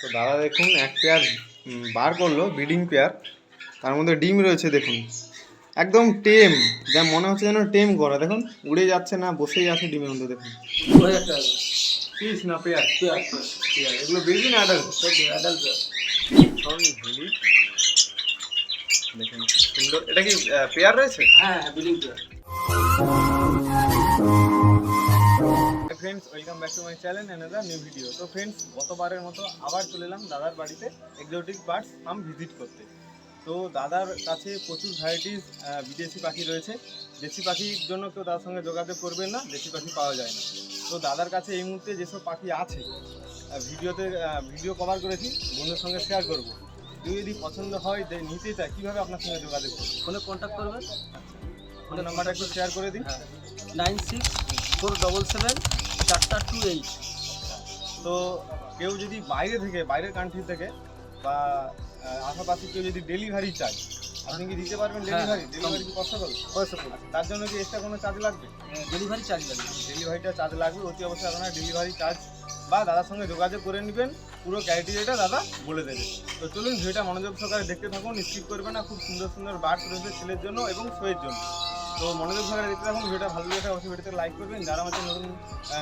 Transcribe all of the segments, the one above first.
তো দাদা দেখুন এক পেয়ার বার করল ব্রিডিং পেয়ার তার মধ্যে ডিম রয়েছে দেখুন। একদম টেম যা মনে হচ্ছে যেন টেম করা দেখুন উড়ে যাচ্ছে না বসেই আছে ডিমের মধ্যে দেখুন। পিস না পেয়ার এগুলো না অ্যাডাল্ট অ্যাডাল্ট দেখুন সুন্দর। এটা কি পেয়ার রয়েছে? হ্যাঁ হ্যাঁ billing pair friends welcome back to my channel another new video তো ফ্রেন্ডস গতবারের মতো আবার চলে এলাম দাদার বাড়িতে এক্সোটিক বার্ডস ফার্ম ভিজিট করতে। তো দাদার কাছে প্রচুর ভ্যারাইটিস বিদেশি পাখি রয়েছে। দেশি পাখির জন্য কেউ তার সঙ্গে যোগাযোগ করবেন না দেশি পাখি পাওয়া যায় না। তো দাদার কাছে এই মুহূর্তে যেসব পাখি আছে ভিডিওতে ভিডিও কভার করেছি বন্ধুর সঙ্গে শেয়ার করব। কেউ যদি পছন্দ হয় নিতে চায় কীভাবে আপনার সঙ্গে যোগাযোগ করবে? ফোনে কন্ট্যাক্ট করবেন? ফোন নাম্বারটা একটু শেয়ার করে দিন। হ্যাঁ। Nine six four double seven চারটা টু এইট তো কেউ যদি বাইরে থেকে বাইরের কান্ট্রি থেকে বা আশেপাশে কেউ যদি ডেলিভারি চায় আপনি কি দিতে পারবেন হ্যাঁ, ডেলিভারি ডেলিভারি কি পসিবল পয়সাপুর তার জন্য কি এক্সট্রা কোনো চার্জ লাগবে? ডেলিভারি চার্জ লাগবে। ডেলিভারিটা চার্জ লাগবে অতি অবশ্যই আপনার ডেলিভারি চার্জ বা দাদার সঙ্গে যোগাযোগ করে নেবেন। পুরো ক্রাইটেরিয়াটা দাদা বলে দেবে। তো চলুন ভিডিওটা মনোযোগ সহকারে দেখতে থাকুন স্কিপ করবে না। খুব সুন্দর সুন্দর বার্ড রয়েছে ছেলের জন্য এবং শোয়ের জন্য। তো মনোযোগ সহকারে দেখতে থাকুন ভিডিওটা ভালো লেগে থাকে অবশ্যই ভিডিওতে লাইক করবেন। যারা আমাদের নতুন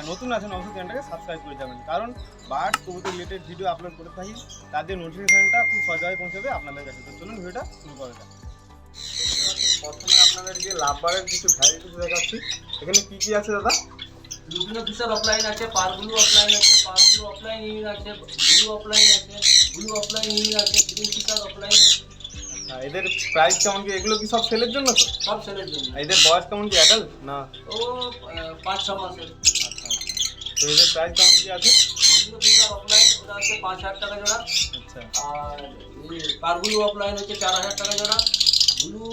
নতুন আছেন অবশ্যই চ্যানেলটাকে সাবস্ক্রাইব করে যাবেন। কারণ বার্ড কবুতর রিলেটেড ভিডিও আপলোড করে থাকি তাদের নোটিফিকেশনটা খুব সহজভাবে পৌঁছাবে আপনাদের কাছে। তো চলুন ভিডিওটা শুরু করা যাক। প্রথমে আপনাদেরকে লাভবারের কিছু ভ্যারাইটিস দেখাচ্ছি এখানে কী কী আছে দাদা? বিভিন্ন ফিশার অফলাইন আছে পারগুলো অফলাইন আছে পারগুলো অফলাইন ইউনিট আছে ব্লু অফলাইন আছে ব্লু অফলাইন ইউনিট আছে গ্রিন ফিশার অফলাইন আছে। এদের প্রাইস কেমন কি? এগুলো কি সব সেলের জন্য তো? সব সেলের জন্য। এদের বয়স কেমন কি অ্যাডাল্ট না? ও পাঁচ ছ মাসের। তো এদের প্রাইস কেমন কি আছে? অফলাইন ওটা হচ্ছে পাঁচ হাজার টাকা জোড়া। আচ্ছা। আর পারগুলো অফলাইন হচ্ছে চার হাজার টাকা জোড়া। ব্লু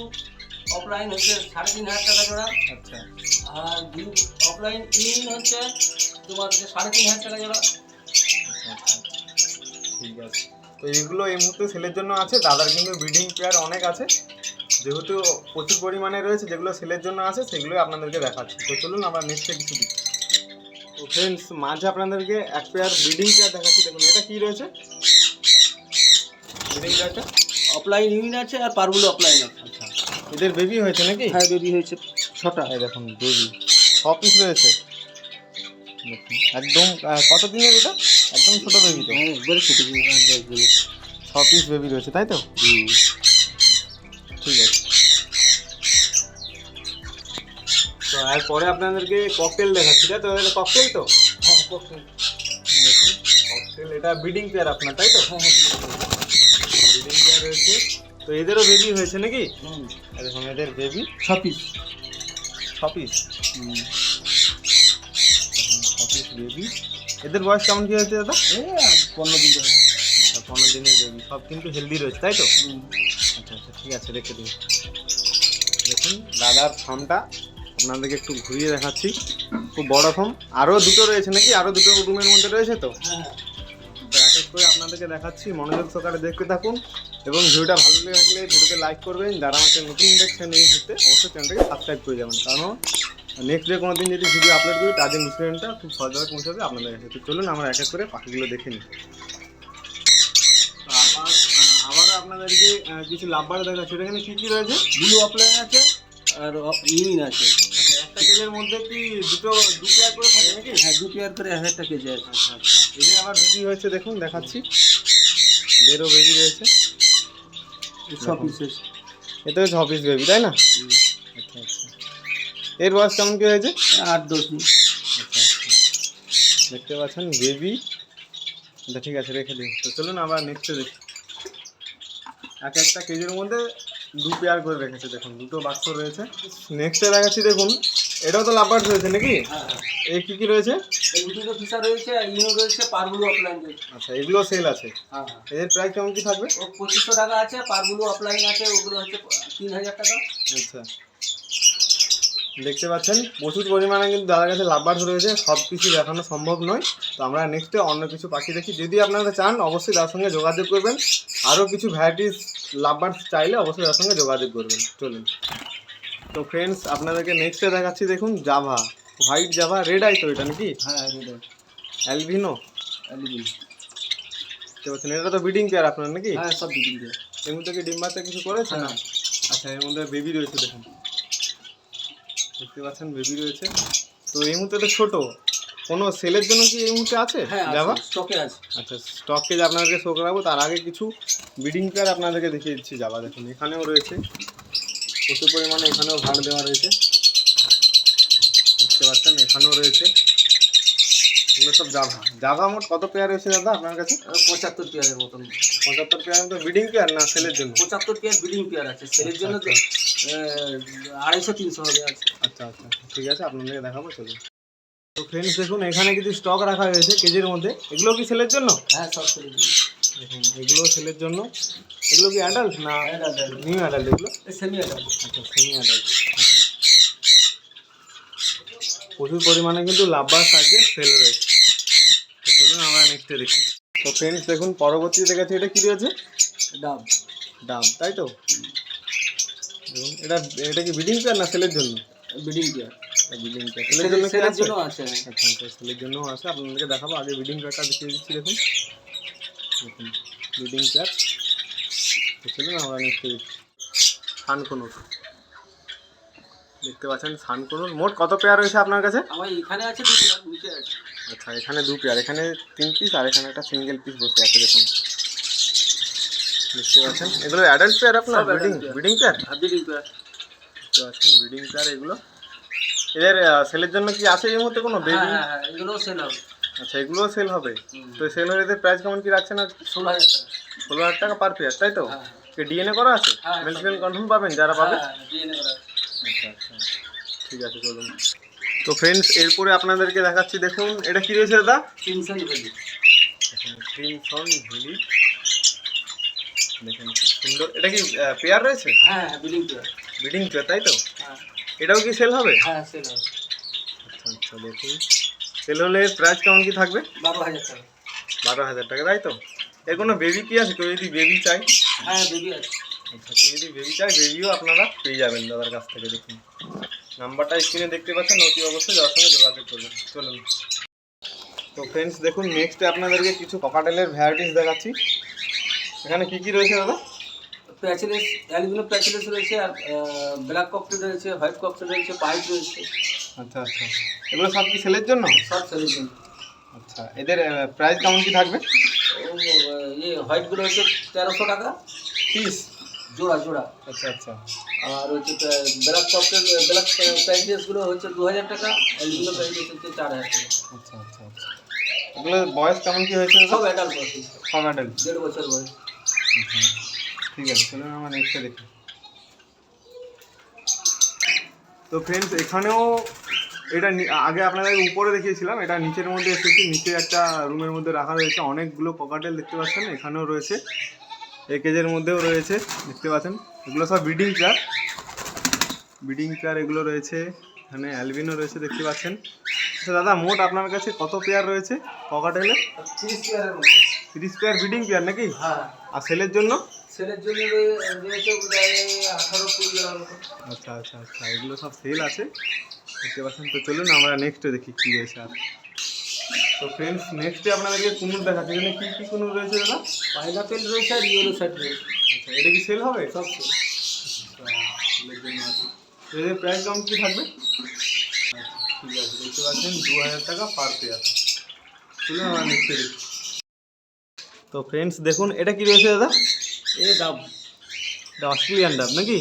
অফলাইন হচ্ছে সাড়ে তিন হাজার টাকা জোড়া। আচ্ছা। আর ব্লু অফলাইন ইন হচ্ছে তোমার সাড়ে তিন হাজার টাকা জোড়া। আচ্ছা, আচ্ছা। ঠিক আছে। তো এগুলো এই মুহূর্তে সেলের জন্য আছে। দাদার কিন্তু ব্রিডিং পেয়ার অনেক আছে। যেহেতু প্রচুর পরিমাণে রয়েছে যেগুলো সেলের জন্য আছে সেগুলোই আপনাদেরকে দেখাচ্ছি। তো চলুন আমরা নেক্সটে কিছু দিই তো ফ্রেন্ডস মাঝে আপনাদেরকে এক পেয়ার ব্রিডিং পেয়ার দেখাচ্ছি। দেখুন এটা কী রয়েছে? ব্রিডিং পেয়ারটা অফলাইন ইউনিট আছে আর পারগুলো অফলাইন আছে। আচ্ছা এদের বেবি হয়েছে নাকি? হ্যাঁ বেবি হয়েছে। ছটা। এই দেখুন বেবি ছ পিস রয়েছে। একদম কত দিনের এটা? একদম ছোট বেবি তো। হ্যাঁ একবারে ছোটো ছ পিস বেবি রয়েছে তাই তো? ঠিক আছে। তো আর পরে আপনাদেরকে ককটেল দেখাচ্ছি তাই তো? এটা ককটেল তো? হ্যাঁ দেখুন ককটেল এটা ব্রিডিং পেয়ার আপনার তাই তো? হ্যাঁ হ্যাঁ ব্রিডিং পেয়ার রয়েছে। তো এদেরও বেবি হয়েছে নাকি? দেখুন এদের বেবি ছ পিস ছ পিস বেবি এদের বয়স কেমন কি হয়েছে দাদা? এ পনেরো দিন আচ্ছা পনেরো দিনের বেবি সব কিন্তু হেলদি রয়েছে তাই তো? আচ্ছা আচ্ছা ঠিক আছে রেখে দিন। দেখুন দাদার ফার্মটা আপনাদেরকে একটু ঘুরিয়ে দেখাচ্ছি। খুব বড় ফার্ম আরও দুটো রয়েছে নাকি? আরও দুটো রুমের মধ্যে রয়েছে তো? হ্যাঁ এক এক করে আপনাদেরকে দেখাচ্ছি। মনোযোগ সহকারে দেখতে থাকুন। এবং ভিডিওটা ভালো লেগে থাকলে ভিডিওতে লাইক করবেন। যারা আমাকে নতুন দেখছেন এই মুহূর্তে অবশ্যই চ্যানেলটাকে সাবস্ক্রাইব করে যাবেন। কারণ নেক্সট ডে কোনো দিন যদি ভিডিও আপলোড করি তাদের নোটিফিকেশনটা খুব সহজভাবে পৌঁছাবে আপনাদের কাছে তো চলুন আমরা এক এক করে পাখিগুলো দেখে নিই। তো আবার আবার আপনাদেরকে কিছু লাভবার দেখাচ্ছি। এখানে কী কী রয়েছে। ব্লু অফলাইন আছে আর ইউনিট আছে। আচ্ছা, একটা কেজের মধ্যে কি দুটো দু পেয়ার করে থাকে নাকি? হ্যাঁ দু পেয়ার করে এক একটা কেজি আছে। আচ্ছা আচ্ছা। আবার বেবি হয়েছে দেখুন দেখাচ্ছি। এদেরও বেবি রয়েছে। ছ পিস আছে এতে ছ পিস বেবি তাই না? এর বয়স কেমন কি হয়েছে? আট দশ দেখতে পাচ্ছেন বেবি আচ্ছা ঠিক আছে রেখে দিন। তো চলুন আবার নেক্সটে দেখি। এক একটা কেজির মধ্যে দু পেয়ার করে রেখেছে দেখুন দুটো বাক্স রয়েছে। নেক্সটে দেখাচ্ছি দেখুন এটাও তো লাভবার রয়েছে নাকি? হ্যাঁ এই কী কী রয়েছে? লুটিনো ফিশার রয়েছে ইউনো রয়েছে পারগুলো অফলাইন রয়েছে আচ্ছা এগুলো সেল আছে। হ্যাঁ হ্যাঁ। এদের প্রাইস কেমন কি থাকবে? পঁচিশশো টাকা আছে পারগুলো অফলাইন আছে ওগুলো হচ্ছে তিন হাজার টাকা। আচ্ছা। দেখতে পাচ্ছেন প্রচুর পরিমাণে কিন্তু দাদার কাছে লাভবার্স রয়েছে সব কিছু দেখানো সম্ভব নয়। তো আমরা নেক্সটে অন্য কিছু পাখি দেখি। যদি আপনারা চান অবশ্যই তার সঙ্গে যোগাযোগ করবেন। আরও কিছু ভ্যারাইটিস লাভবার্স চাইলে অবশ্যই তার সঙ্গে যোগাযোগ করবেন। চলুন। তো ফ্রেন্ডস আপনাদেরকে নেক্সটে দেখাচ্ছি দেখুন Java. White Java red eye তো এটা নাকি? হ্যাঁ রেড অ্যালিবিন এটা তো ব্রিডিং পেয়ার আপনার নাকি? হ্যাঁ সব বিক্রি দিয়ে এর মধ্যে কি ডিম বাচ্চা কিছু করেছে? না হ্যাঁ। আচ্ছা এর মধ্যে বেবি রয়েছে দেখুন। দেখতে পাচ্ছেন বেবি রয়েছে। তো এই মুহূর্তে তো ছোট। কোনো সেলের জন্য কি এই মুহূর্তে আছে? হ্যাঁ যাবা স্টকে আছে। আচ্ছা স্টককে যে আপনাদেরকে শো করাবো তার আগে কিছু ব্রিডিং পেয়ার আপনাদেরকে দেখিয়ে দিচ্ছি যাবা দেখুন এখানেও রয়েছে। প্রচুর পরিমাণে এখানেও ভাড় দেওয়া রয়েছে। দেখতে পাচ্ছেন এখানেও রয়েছে। এগুলো সব জাভা। জাভা মোট কত পেয়ার রয়েছে দাদা আপনার কাছে? পঁচাত্তর পেয়ারের মতন। পঁচাত্তর পেয়ার মতো ব্রিডিং পেয়ার না সেলের জন্য? পঁচাত্তর পেয়ার ব্রিডিং পেয়ার আছে। সেলের জন্য তো, আহ, আড়াইশো তিনশো হবে আচ্ছা আচ্ছা আচ্ছা, ঠিক আছে আপনাদেরকে দেখাবো চলুন। তো ফ্রেন্ডস দেখুন এখানে কিছু স্টক রাখা হয়েছে কেজির মধ্যে। এগুলো কি সেলের জন্য? হ্যাঁ সব সেলের দেখুন এগুলো সেলের জন্য। এগুলো কি অ্যাডাল্ট না নিউ অ্যাডাল্ট এগুলো? সেমি আছে আচ্ছা সেমি অ্যাডাল্ট প্রচুর পরিমাণে কিন্তু লাভবাস আজকে সেল রয়েছে। চলুন আমরা নেক্সটে দেখি। তো ফ্রেন্ডস দেখুন পরবর্তীতে দেখেছি এটা কি রয়েছে? ডাব। দাম তাই তো? দেখুন এটা এটা কি বিডিং পেয়ার না সেলের জন্য? ব্রিডিং পেয়ার বিডিং পেয়ার সেলের জন্য সেলের জন্য আছে। আচ্ছা আচ্ছা সেলের জন্য আছে। আপনাদেরকে দেখাবো আগে বিডিং পেয়ারটা দেখিয়ে দিচ্ছি দেখুন। দেখুন বিডিং পেয়ার চলুন আমরা দেখি সানকনুর। দেখতে পাচ্ছেন সানকনুর। মোট কত পেয়ার রয়েছে আপনার কাছে? আমার এখানে আছে দু পেয়ার নিচে আছে। আচ্ছা এখানে দু পেয়ার এখানে তিন পিস আর এখানে একটা সিঙ্গেল পিস বসে আছে দেখুন। দেখতে পাচ্ছেন এগুলো অ্যাডাল্ট পেয়ার আপনার? সব breeding adult pair। Breeding pair breeding pair দেখতে পাচ্ছেন ব্রিডিং পেয়ার এগুলো। এদের সেলের জন্য কি আছে এই মুহূর্তে কোনো হ্যাঁ বেবি হ্যাঁ হ্যাঁ এগুলো সেল হবে। আচ্ছা এগুলোও সেল হবে। তো সেল এদের প্রাইস কেমন কি রাখছেন ষোলো হাজার টাকা। ষোলো হাজার টাকা পার পেয়ার তাই তো? হ্যাঁ ডিএনএ করা আছে? হ্যাঁ, মেল ফিমেল কনফার্ম পাবেন যারা পাবে? হ্যাঁ। আচ্ছা আচ্ছা। ঠিক আছে চলুন। তো ফ্রেন্ডস এরপরে আপনাদেরকে দেখাচ্ছি দেখুন এটা কি রয়েছে দাদা? তিনশো ভ্যালি ক্রিমসন ভ্যালি দেখুন খুব সুন্দর। এটা কি পেয়ার রয়েছে? হ্যাঁ হ্যাঁ ব্রিডিং পেয়ার। ব্রিডিং পেয়ার তাই তো? হ্যাঁ। এটাও কি সেল হবে? হ্যাঁ সেল হবে। আচ্ছা আচ্ছা দেখুন সেল হলে প্রাইস কেমন কি থাকবে? বারো হাজার টাকা। বারো হাজার টাকা তাই তো? এর কোনো বেবি কি আছে? কেউ যদি বেবি চাই হ্যাঁ বেবি আছে। আচ্ছা কেউ যদি বেবি চাই বেবিও আপনারা পেয়ে যাবেন দাদার কাছ থেকে দেখুন। নাম্বারটা স্ক্রিনে দেখতে পাচ্ছেন অতি অবশ্যই যাওয়ার সঙ্গে যোগাযোগ করবেন। চলুন। তো ফ্রেন্ডস দেখুন নেক্সটে আপনাদেরকে কিছু ককাটেলের ভ্যারাইটিস দেখাচ্ছি। এখানে কি কি রয়েছে দাদা? প্যাচেলেস অ্যালুমিনিয়াম প্যাচেলেস রয়েছে আর ব্ল্যাক ককটেল রয়েছে হোয়াইট ককটেল রয়েছে পাইপ রয়েছে। আচ্ছা আচ্ছা। এগুলো সব কি সেলের জন্য? সব সেলের জন্য। আচ্ছা এদের প্রাইস কেমন কি থাকবে? ইয়ে হোয়াইটগুলো হচ্ছে তেরোশো টাকা। পিস? জোড়া জোড়া। আচ্ছা আচ্ছা। আর হচ্ছে ব্ল্যাক ককটেল ব্ল্যাক প্যাচেলেসগুলো হচ্ছে দু হাজার টাকা অ্যালুমিনিয়াম প্যাচেলেস হচ্ছে চার হাজার টাকা। আচ্ছা আচ্ছা আচ্ছা। এগুলো বয়স কেমন কি হয়েছে সব অ্যাডাল্ট বয়স। সব অ্যাডাল্ট দেড় বছর বয়স। ঠিক আছে চলুন আমরা নেক্সটে দেখি। তো ফ্রেন্ডস এখানেও এটা আগে আপনাদের উপরে দেখিয়েছিলাম, এটা নিচের মধ্যে এসেছি, নিচে একটা রুমের মধ্যে রাখা রয়েছে, অনেকগুলো ককাটেল দেখতে পাচ্ছেন, এখানেও রয়েছে, এই কেজের মধ্যেও রয়েছে, দেখতে পাচ্ছেন, এগুলো সব ব্রিডিং পেয়ার ব্রিডিং পেয়ার এগুলো রয়েছে, এখানে অ্যালবিনও রয়েছে, দেখতে পাচ্ছেন। আচ্ছা দাদা, মোট আপনার কাছে কত পেয়ার রয়েছে ককাটেলের তিরিশ পেয়ারের মতো তিরিশ পেয়ার ব্রিডিং পেয়ার নাকি? হ্যাঁ। আর সেলের জন্য? ছেলের জন্য রয়েছে আঠারো কুড়ি আচ্ছা আচ্ছা আচ্ছা এগুলো সব সেল আছে। দেখতে পাচ্ছেন তো চলুন আমরা নেক্সটে দেখি কী রয়েছে আর। তো ফ্রেন্ডস নেক্সটে আপনাদেরকে কুনুর দেখাচ্ছি। এখানে কী কী কুনুর রয়েছে দাদা? পাইনাপেল রয়েছে আর ইয়েলো সাইড রয়েছে। আচ্ছা এটা কি সেল হবে? সব সেল। সেলের জন্য আছে। এদের প্রাইস দাম কী থাকবে? আচ্ছা, ঠিক আছে দেখতে পাচ্ছেন দু হাজার টাকা পার পেয়ার চলুন আমরা নেক্সটে দেখি। তো ফ্রেন্ডস দেখুন এটা কি রয়েছে দাদা? এ ডাব। এটা অস্ট্রেলিয়ান ডাব নাকি?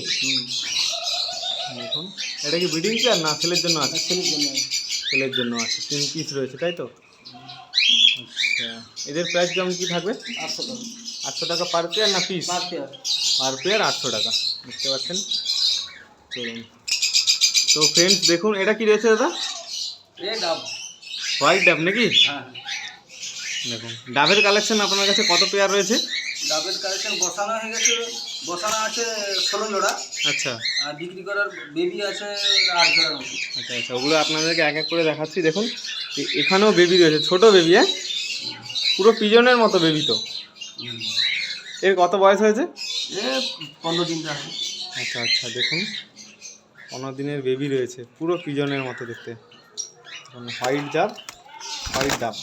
দেখুন এটা কি ব্রিডিং পেয়ার না সেলের জন্য আছে? ছেলের জন্য সেলের জন্য আছে তিন পিস রয়েছে তাই তো? আচ্ছা এদের প্রাইস কেমন কি থাকবে? আটশো টাকা। আটশো টাকা পার পেয়ার না piece per pair per pair আটশো টাকা দেখতে পাচ্ছেন চলুন। তো ফ্রেন্ডস দেখুন এটা কি রয়েছে দাদা? এ ডাব। হোয়াইট ডাব নাকি? হ্যাঁ। দেখুন। ডাবের কালেকশন আপনার কাছে কত পেয়ার রয়েছে? ডাবের কালেকশন বসানো হয়ে গেছে বসানো আছে ষোলো জোড়া। আচ্ছা। আর বিক্রি করার বেবি আছে আট জোড়ার মতো। আচ্ছা আচ্ছা ওগুলো আপনাদেরকে এক এক করে দেখাচ্ছি দেখুন। এখানেও বেবি রয়েছে ছোট বেবি হ্যাঁ? পুরো পিজনের মতো বেবি তো। এর কত বয়স হয়েছে? এ পনেরো দিন আচ্ছা আচ্ছা দেখুন। পনেরো দিনের বেবি রয়েছে পুরো পিজনের মতো দেখতে। হোয়াইট জাব হোয়াইট ডাব।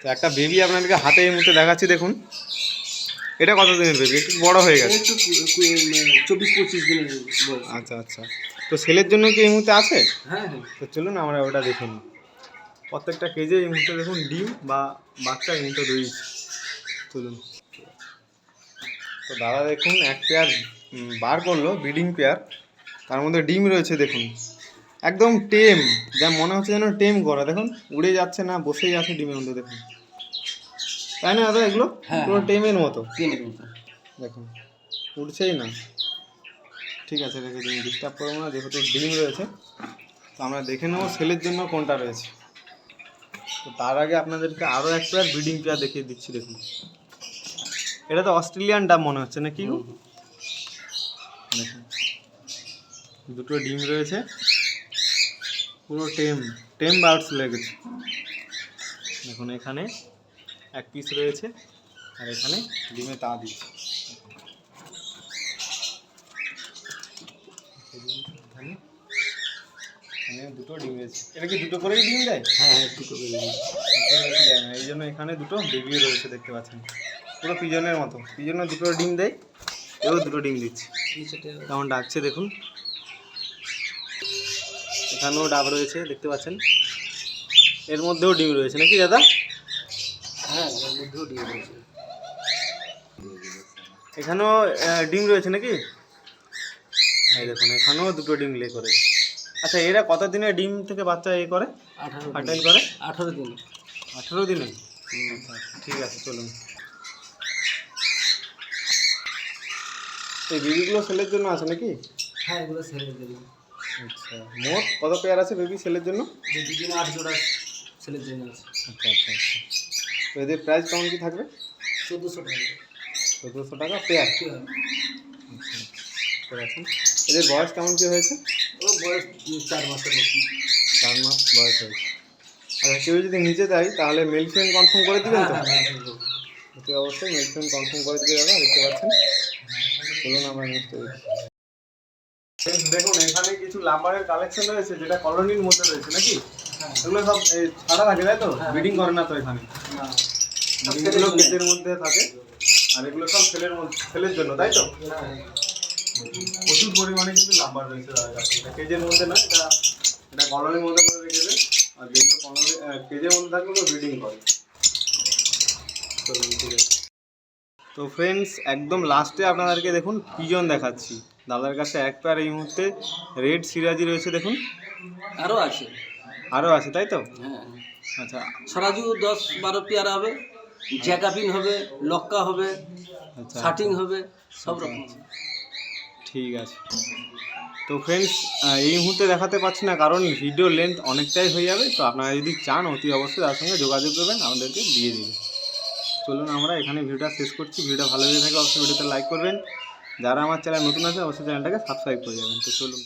তো একটা বেবি আপনাদেরকে হাতে এই মুহূর্তে দেখাচ্ছি দেখুন। এটা কত দিনের বেবি একটু বড় হয়ে গেছে। একটু চব্বিশ পঁচিশ দিনের আচ্ছা আচ্ছা। তো সেলের জন্য কি এই মুহূর্তে আছে? হ্যাঁ হ্যাঁ। তো চলুন আমরা ওটা দেখে নিই। প্রত্যেকটা কেজে এই মুহূর্তে দেখুন ডিম বা বাচ্চা এই মুহূর্তে রয়েছে। চলুন। তো দাদা দেখুন এক পেয়ার বার করল ব্রিডিং পেয়ার তার মধ্যে ডিম রয়েছে দেখুন। একদম টেম যা মনে হচ্ছে যেন টেম করা। দেখুন উড়ে যাচ্ছে না বসেই আছে ডিমের মধ্যে দেখুন। তাই না দাদা এগুলো? হ্যাঁ, পুরো হ্যাঁ। টেমের মতো। দেখুন উঠছেই না। ঠিক আছে রেখে দিন ডিস্টার্ব করব না যেহেতু ডিম রয়েছে। তো আমরা দেখে নেব সেলের জন্য কোনটা রয়েছে। তো তার আগে আপনাদেরকে আরও এক পেয়ার ব্রিডিং পেয়ার দেখিয়ে দিচ্ছি দেখুন। এটা তো অস্ট্রেলিয়ান ডাব মনে হচ্ছে না কি দেখুন। দুটো ডিম রয়েছে। পুরো টেম টেম বার্ডস লেগেছে দেখুন এখানে এক পিস রয়েছে আর এখানে ডিমে তা দিয়েছে। দুটো ডিম রয়েছে। এটা কি দুটো করেই ডিম দেয়? হ্যাঁ হ্যাঁ একটু করে। দুটো দেয়। না এই জন্য এখানে দুটো বেবিও রয়েছে দেখতে পাচ্ছেন। পুরো পিজনের মতো। পিজনে দুটো ডিম দেয় এও দুটো ডিম দিচ্ছে। কেমন ডাকছে দেখুন। এখানেও ডাব রয়েছে দেখতে পাচ্ছেন। এর মধ্যেও ডিম রয়েছে নাকি দাদা? হ্যাঁ এর মধ্যেও দিয়ে দিয়েছে এখানেও ডিম রয়েছে নাকি? এই দেখুন এখানেও দুটো ডিম লে করেছে আচ্ছা এরা কত দিনে ডিম থেকে বাচ্চা এ করে? আঠারো করে? আঠারো দিন। আঠেরো দিনে? ঠিক আছে চলুন। এই বেবিগুলো সেলের জন্য আছে নাকি? হ্যাঁ এগুলো ছেড়ে দেবে আচ্ছা মোট কত পেয়ার আছে বেবি সেলের জন্য? দুদিন আট জোড়া ছেলের জন্য আছে। আচ্ছা আচ্ছা আচ্ছা। তো এদের প্রাইস কেমন কি থাকবে? চোদ্দোশো টাকা। চোদ্দোশো টাকা পেয়ার কি হয়? ঠিক আছে এদের বয়স কেমন কি হয়েছে? ও বয়স চার মাসের মতো। চার মাস বয়স হয়েছে। আচ্ছা কেউ যদি নিচে দেয় তাহলে মেল ফিমেল কনফার্ম করে দিবেন তো? হ্যাঁ, হ্যাঁ, হ্যাঁ। অতি অবশ্যই মেল ফিমেল কনফার্ম করে দিবে দাদা দেখতে পাচ্ছেন। চলুন আমরা নেক্সট দেখুন এখানে কিছু লাম্বারের কালেকশন রয়েছে যেটা কলোনির মধ্যে রয়েছে নাকি? হ্যাঁ। এগুলো সব এই, ছাড়া থাকে তাই তো? হ্যাঁ। ব্রিডিং করে না তো এখানে। না। ব্রিডিংগুলো মধ্যে থাকে আর এগুলো সব ছেলের ছেলের জন্য তাই তো? হ্যাঁ, প্রচুর পরিমাণে কিন্তু লাম্বার রয়েছে এটা কেজের মধ্যে না এটা এটা কলোনির মধ্যে করে রেখেছে আর যেগুলো কলোনি কেজের মধ্যে থাকলে ওগুলো ব্রিডিং করে। তো ফ্রেন্ডস একদম লাস্টে আপনাদেরকে দেখুন পিজন দেখাচ্ছি। দাদার কাছে এক পেয়ার এই মুহূর্তে রেড সিরাজি রয়েছে দেখুন। আরও আছে। আরও আছে তাই তো? হ্যাঁ। আচ্ছা। সরাজু দশ বারো পেয়ারা হবে জ্যাকাপিন হবে লক্কা হবে আচ্ছা। শার্টিং হবে সব রকম। ঠিক আছে। তো ফ্রেন্ডস এই মুহূর্তে দেখাতে পাচ্ছি না কারণ ভিডিও লেন্থ অনেকটাই হয়ে যাবে তো আপনারা যদি চান অতি অবশ্যই তার সঙ্গে যোগাযোগ করবেন আমাদেরকে দিয়ে দিবেন চলুন আমরা এখানে ভিডিওটা শেষ করছি। ভিডিওটা ভালো লেগে থাকে অবশ্যই ভিডিওতে লাইক করবেন। যারা আমার চ্যানেল নতুন আছে অবশ্যই চ্যানেলটাকে সাবস্ক্রাইব করে যাবেন। তো চলুন।